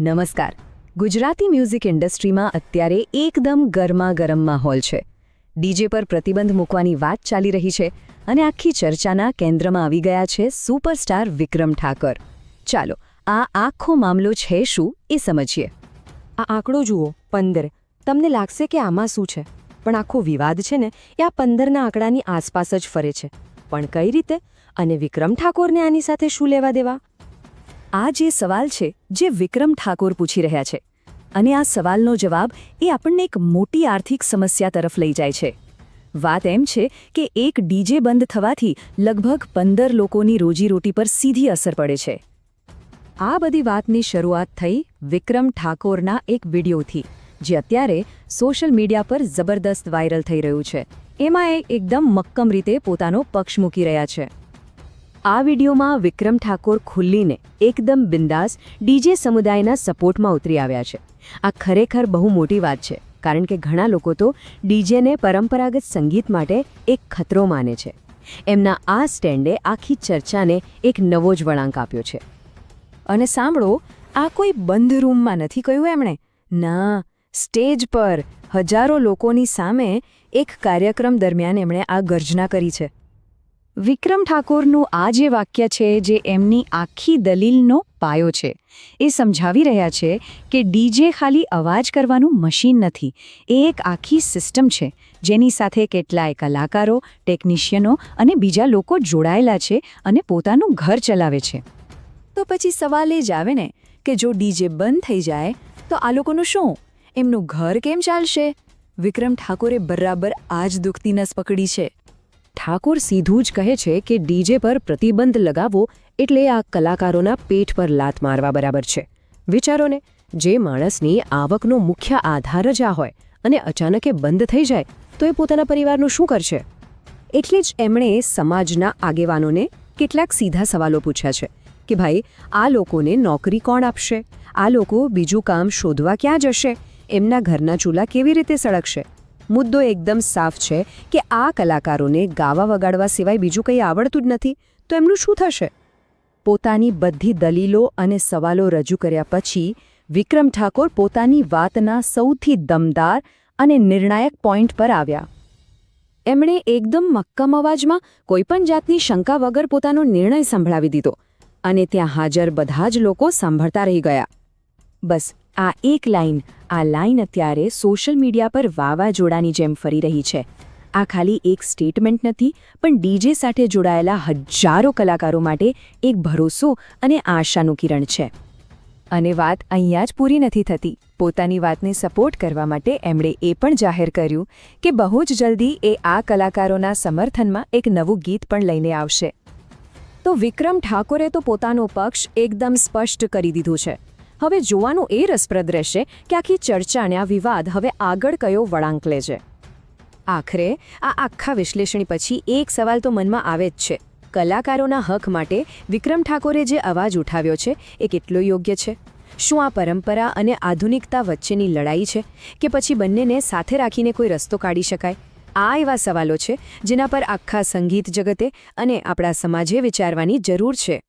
નમસ્કાર. ગુજરાતી મ્યુઝિક ઇન્ડસ્ટ્રીમાં અત્યારે એકદમ ગરમા ગરમ માહોલ છે. ડીજે પર પ્રતિબંધ મૂકવાની વાત ચાલી રહી છે અને આખી ચર્ચાના કેન્દ્રમાં આવી ગયા છે સુપરસ્ટાર વિક્રમ ઠાકર. ચાલો, આ આખો મામલો છે શું એ સમજીએ. આ આંકડો જુઓ, પંદર. તમને લાગશે કે આમાં શું છે? પણ આખો વિવાદ છે ને, એ આ પંદરના આંકડાની આસપાસ જ ફરે છે. પણ કઈ રીતે? અને વિક્રમ ઠાકોરને આની સાથે શું લેવા દેવા? આ જે સવાલ છે, જે વિક્રમ ઠાકોર પૂછી રહ્યા છે. અને આ સવાલનો જવાબ એ આપણને એક મોટી આર્થિક સમસ્યા તરફ લઈ જાય છે. વાત એમ છે કે એક ડીજે બંધ થવાથી લગભગ પંદર લોકોની રોજીરોટી પર સીધી અસર પડે છે. આ બધી વાતની શરૂઆત થઈ વિક્રમ ઠાકોરના એક વિડીયોથી, જે અત્યારે સોશિયલ મીડિયા પર જબરદસ્ત વાયરલ થઈ રહ્યું છે. એમાં એ એકદમ મક્કમ રીતે પોતાનો પક્ષ મૂકી રહ્યા છે. આ વિડીયોમાં વિક્રમ ઠાકોર ખુલ્લીને એકદમ બિંદાસ ડીજે સમુદાયના સપોર્ટમાં ઉતરી આવ્યા છે. આ ખરેખર બહુ મોટી વાત છે, કારણ કે ઘણા લોકો તો ડીજેને પરંપરાગત સંગીત માટે એક ખતરો માને છે. એમના આ સ્ટેન્ડે આખી ચર્ચાને એક નવો જ વળાંક આપ્યો છે. અને સાંભળો, આ કોઈ બંધ રૂમમાં નથી કહ્યું એમણે? ના, સ્ટેજ પર હજારો લોકોની સામે એક કાર્યક્રમ દરમિયાન એમણે આ ગર્જના કરી છે. વિક્રમ ઠાકોરનું આ જે વાક્ય છે, જે એમની આખી દલીલનો પાયો છે, એ સમજાવી રહ્યા છે કે ડીજે ખાલી અવાજ કરવાનું મશીન નથી. એ એક આખી સિસ્ટમ છે, જેની સાથે કેટલાય કલાકારો, ટેકનિશિયનો અને બીજા લોકો જોડાયેલા છે અને પોતાનું ઘર ચલાવે છે. તો પછી સવાલ એ જ આવે ને કે જો ડીજે બંધ થઈ જાય, તો આ લોકોનું શું? એમનું ઘર કેમ ચાલશે? વિક્રમ ઠાકોરે બરાબર આ જ દુખતી નસ પકડી છે. ઠાકોર સીધું જ કહે છે કે ડીજે પર પ્રતિબંધ લગાવવો એટલે આ કલાકારોના પેટ પર લાત મારવા બરાબર છે. વિચારોને, જે માણસની આવકનો મુખ્ય આધાર જ આ હોય અને અચાનકે બંધ થઈ જાય, તો એ પોતાના પરિવારનું શું કરશે? એટલે જ એમણે સમાજના આગેવાનોને કેટલાક સીધા સવાલો પૂછ્યા છે કે ભાઈ, આ લોકોને નોકરી કોણ આપશે? આ લોકો બીજું કામ શોધવા ક્યાં જશે? એમના ઘરના ચૂલા કેવી રીતે સળગશે? મુદ્દો એકદમ સાફ છે કે આ કલાકારોને ગાવા વગાડવા સિવાય બીજું કંઈ આવડતું જ નથી. તો એમનું શું થશે? પોતાની બધી દલીલો અને સવાલો રજૂ કર્યા પછી વિક્રમ ઠાકોર પોતાની વાતના સૌથી દમદાર અને નિર્ણાયક પોઈન્ટ પર આવ્યા. એમણે એકદમ મક્કમ અવાજમાં કોઈપણ જાતની શંકા વગર પોતાનો નિર્ણય સંભળાવી દીધો અને ત્યાં હાજર બધા જ લોકો સાંભળતા રહી ગયા. બસ, આ એક લાઈન આ લાઇન અત્યારે સોશિયલ મીડિયા પર વાવાઝોડાની જેમ ફરી રહી છે. આ ખાલી એક સ્ટેટમેન્ટ નથી, પણ ડીજે સાથે જોડાયેલા હજારો કલાકારો માટે એક ભરોસો અને આશાનું કિરણ છે. અને વાત અહીંયા જ પૂરી નથી થતી. પોતાની વાતને સપોર્ટ કરવા માટે એમણે એ પણ જાહેર કર્યું કે બહુ જ જલ્દી એ આ કલાકારોના સમર્થનમાં એક નવું ગીત પણ લઈને આવશે. તો વિક્રમ ઠાકોરે તો પોતાનો પક્ષ એકદમ સ્પષ્ટ કરી દીધું છે. હવે જોવાનું એ રસપ્રદ રહેશે કે આખી ચર્ચા અને આ વિવાદ હવે આગળ કયો વળાંક લે છે. આખરે આ આખા વિશ્લેષણ પછી એક સવાલ તો મનમાં આવે જ છે. કલાકારોના હક માટે વિક્રમ ઠાકોરે જે અવાજ ઉઠાવ્યો છે એ કેટલો યોગ્ય છે? શું આ પરંપરા અને આધુનિકતા વચ્ચેની લડાઈ છે કે પછી બંનેને સાથે રાખીને કોઈ રસ્તો કાઢી શકાય? આ એવા સવાલો છે જેના પર આખા સંગીત જગતે અને આપણા સમાજે વિચારવાની જરૂર છે.